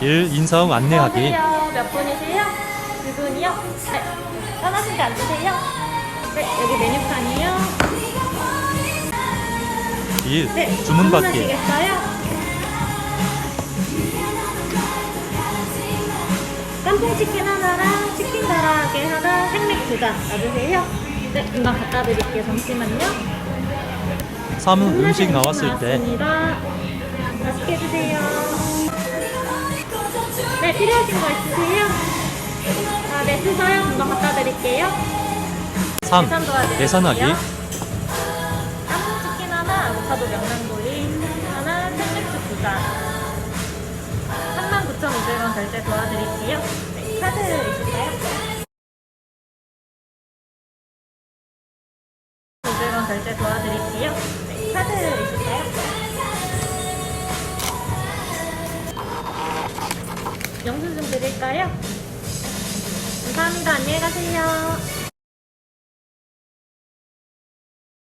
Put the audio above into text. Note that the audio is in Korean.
1. 인사음 안내하기. 몇 분이세요? 두 분이요? 네. 편하신 데 앉으세요. 네, 여기 메뉴판이요. 2. 네, 주문 받기 주문하시겠어요? 깐풍 치킨 하나랑 치킨 가라아게 하나, 생맥 두잔 놔주세요. 네, 금방 갖다 드릴게요. 잠시만요. 3. 음식 나왔을 때 나왔습니다. 맛있게 드세요. 네, 필요하신 거 있으세요? 아, 네, 주세요. 금방 갖다 드릴게요. 3. 계산 도와드릴게요. 계산하기 깐풍 치킨 하나, 아보카도 명란돌이 하나, 생맥주 두 잔. 39,500원 결제 도와드릴게요. 네, 카드 있을까요? 500원 결제 도와드릴게요. 네, 카드 있을까요? 영수 증 드릴까요? 감사합니다. 안녕히 가세요.